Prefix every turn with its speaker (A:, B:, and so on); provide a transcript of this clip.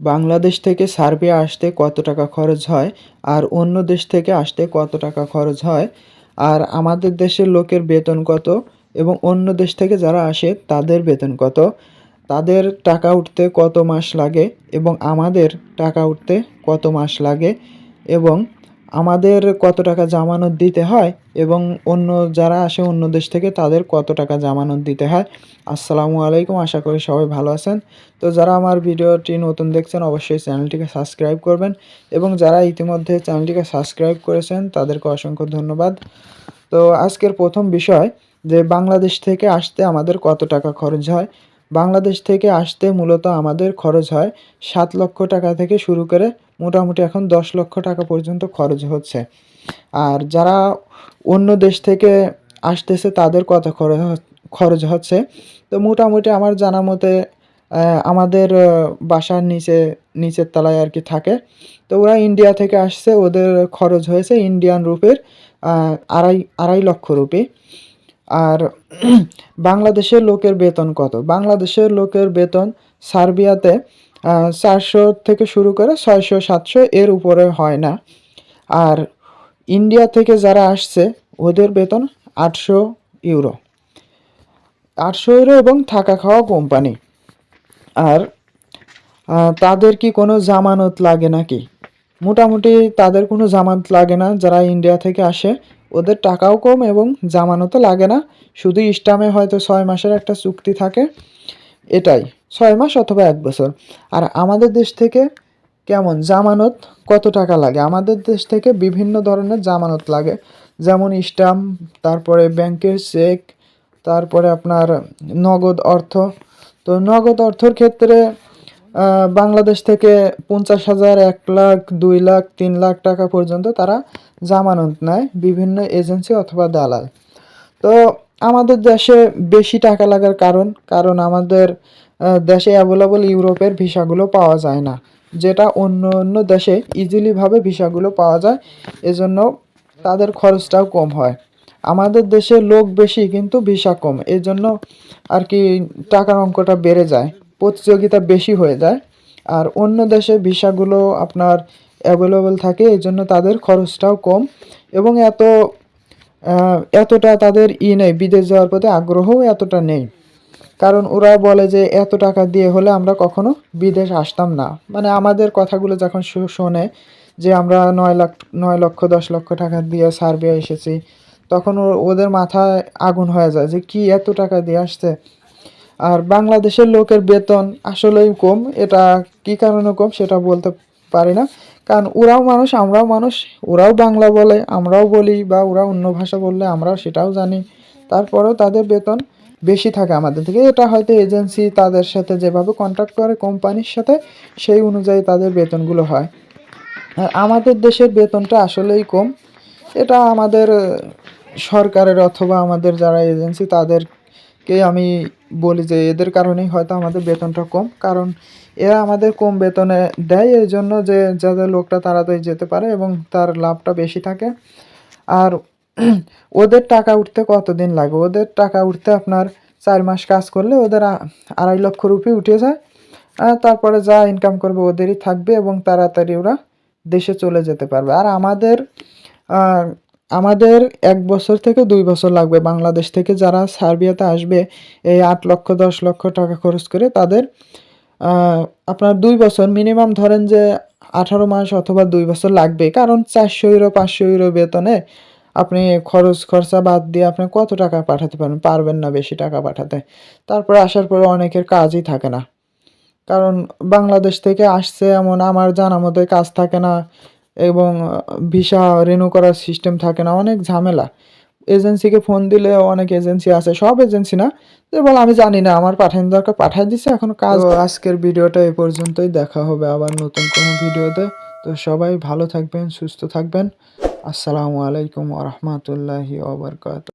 A: বাংলাদেশ থেকে সার্বিয়া আসতে কত টাকা খরচ হয় আর অন্য দেশ থেকে আসতে কত টাকা খরচ হয়? আর আমাদের দেশের লোকের বেতন কত? এবং অন্য দেশ থেকে যারা আসে, তাদের বেতন কত? তাদের টাকা উঠতে কত মাস লাগে? এবং আমাদের টাকা উঠতে কত মাস লাগে? এবং আমাদের কত টাকা জামানত দিতে হয় এবং অন্য যারা আসে অন্য দেশ থেকে তাদের কত টাকা জামানত দিতে হয়। আসসালামু আলাইকুম, আশা করি সবাই ভালো আছেন। তো যারা আমার ভিডিওটি নতুন দেখছেন, অবশ্যই চ্যানেলটিকে সাবস্ক্রাইব করবেন এবং যারা ইতিমধ্যে চ্যানেলটিকে সাবস্ক্রাইব করেছেন, তাদেরকে অসংখ্য ধন্যবাদ। তো আজকের প্রথম বিষয় যে, বাংলাদেশ থেকে আসতে আমাদের কত টাকা খরচ হয়? বাংলাদেশ থেকে আসতে মূলত আমাদের খরচ হয় সাত লক্ষ টাকা থেকে শুরু করে মোটামুটি এখন দশ লক্ষ টাকা পর্যন্ত খরচ হচ্ছে। আর যারা অন্য দেশ থেকে আসতেছে, তাদের কত খরচ খরচ হচ্ছে। তো মোটামুটি আমার জানা মতে আমাদের বাসার নিচে, নিচের তলায় আর কি থাকে। তো ওরা ইন্ডিয়া থেকে আসছে, ওদের খরচ হয়েছে ইন্ডিয়ান রুপির আড়াই আড়াই লক্ষ রুপি। আর বাংলাদেশের লোকের বেতন কত? বাংলাদেশের লোকের বেতন সার্বিয়াতে চারশো থেকে শুরু করে ছয়শো, সাতশো এর উপরে হয় না। আর ইন্ডিয়া থেকে যারা আসছে, ওদের বেতন আটশো ইউরো। আটশো ইউরো এবং থাকা খাওয়া কোম্পানি। আর তাদের কি কোনো জামানত লাগে নাকি? মোটামুটি তাদের কোনো জামানত লাগে না যারা ইন্ডিয়া থেকে আসে। ওদের টাকাও কম এবং জামানতও লাগে না। শুধু ইস্টামে হয়তো ছয় মাসের একটা চুক্তি থাকে। এটাই। ছয় মাস অথবা এক বছর। আর আমাদের দেশ থেকে কেমন? জামানত কত টাকা লাগে? আমাদের দেশ থেকে বিভিন্ন ধরনের জামানত লাগে। যেমন স্টাম্প তারপরে ব্যাংকের চেক, তারপরে আপনার নগদ অর্থ। তো নগদ অর্থর ক্ষেত্রে বাংলাদেশ থেকে পঞ্চাশ হাজার, এক লাখ, দুই লাখ, তিন লাখ টাকা পর্যন্ত তারা জামানত নেয় বিভিন্ন এজেন্সি অথবা দালাল। তো আমাদের দেশে বেশি টাকা লাগার কারণ কারণ আমাদের দেশে অ্যাভেলেবল ইউরোপের ভিসাগুলো পাওয়া যায় না, যেটা অন্য অন্য দেশে ইজিলিভাবে ভিসাগুলো পাওয়া যায়, এজন্য তাদের খরচটাও কম হয়। আমাদের দেশে লোক বেশি, কিন্তু ভিসা কম এই জন্য আর কি টাকার অঙ্কটা বেড়ে যায়। প্রতিযোগিতা বেশি হয়ে যায়। আর অন্য দেশে ভিসাগুলো আপনার অ্যাভেলেবল থাকে, এই জন্য তাদের খরচটাও কম এবং এত এতটা তাদের ই নেই, বিদেশ যাওয়ার প্রতি আগ্রহও এতটা নেই। কারণ ওরা বলে যে এত টাকা দিয়ে হলে আমরা কখনো বিদেশ আসতাম না। মানে আমাদের কথাগুলো যখন শোনে যে আমরা নয় লাখ, নয় লক্ষ, দশ লক্ষ টাকা দিয়ে সার্বিয়া এসেছি, তখন ওদের মাথায় আগুন হয়ে যায় যে কি এত টাকা দিয়ে আসছে। আর বাংলাদেশের লোকের বেতন আসলেই কম। এটা কি কারণে কম সেটা বলতে পারি না। কারণ ওরাও মানুষ, আমরাও মানুষ। ওরাও বাংলা বলে, আমরাও বলি বা ওরা অন্য ভাষা বললে আমরাও সেটাও জানি। তারপরেও তাদের বেতন বেশি থাকে আমাদের থেকে। এটা হয়তো এজেন্সি তাদের সাথে যেভাবে কন্ট্যাক্ট করে কোম্পানির সাথে, সেই অনুযায়ী তাদের বেতনগুলো হয়। আর আমাদের দেশের বেতনটা আসলেই কম। এটা আমাদের সরকারের অথবা আমাদের যারা এজেন্সি, তাদেরকে আমি বলি যে এদের কারণেই হয়তো আমাদের বেতনটা কম। কারণ এরা আমাদের কম বেতনে দেয়, এই জন্য যে যাদের লোকটা তাড়াতাড়ি যেতে পারে এবং তার লাভটা বেশি থাকে। আর ওদের টাকা উঠতে কতদিন লাগে? ওদের টাকা উঠতে আপনার চার মাস কাজ করলে ওদের আড়াই লক্ষ রুপি উঠে যায়। আর তারপরে যা ইনকাম করবে ওদেরই থাকবে এবং তাড়াতাড়ি ওরা দেশে চলে যেতে পারবে। আর আমাদের আমাদের এক বছর থেকে দুই বছর লাগবে। বাংলাদেশ থেকে যারা সার্বিয়াতে আসবে, এই আট লক্ষ, দশ লক্ষ টাকা খরচ করে তাদের আপনার দুই বছর মিনিমাম ধরেন যে আঠারো মাস অথবা দুই বছর লাগবে। কারণ চারশো ইউরো, পাঁচশো ইউরো বেতনে আপনি খরচ, খরচা বাদ দিয়ে আপনি কত টাকা পাঠাতে পারবেন? পারবেন না বেশি টাকা পাঠাতে। তারপরে আসার পরে অনেকের কাজই থাকে না। কারণ বাংলাদেশ থেকে আসছে এমন আমার জানা মতে কাজ থাকে না। এবং ভিসা রিনিউ করার সিস্টেম থাকে না অনেক ঝামেলা। এজেন্সিকে ফোন দিলে অনেক এজেন্সি আছে সব এজেন্সি না? তো বলে আমি জানি না আমার পাঠানো দরকার পাঠিয়ে দিছে এখন কাজ আজকের ভিডিওটা এই পর্যন্তই দেখা হবে আবার নতুন কোনো ভিডিওতে। তো সবাই ভালো থাকবেন সুস্থ থাকবেন। আসসালামু আলাইকুম ওরহমতুল্লাহি ওবরকাত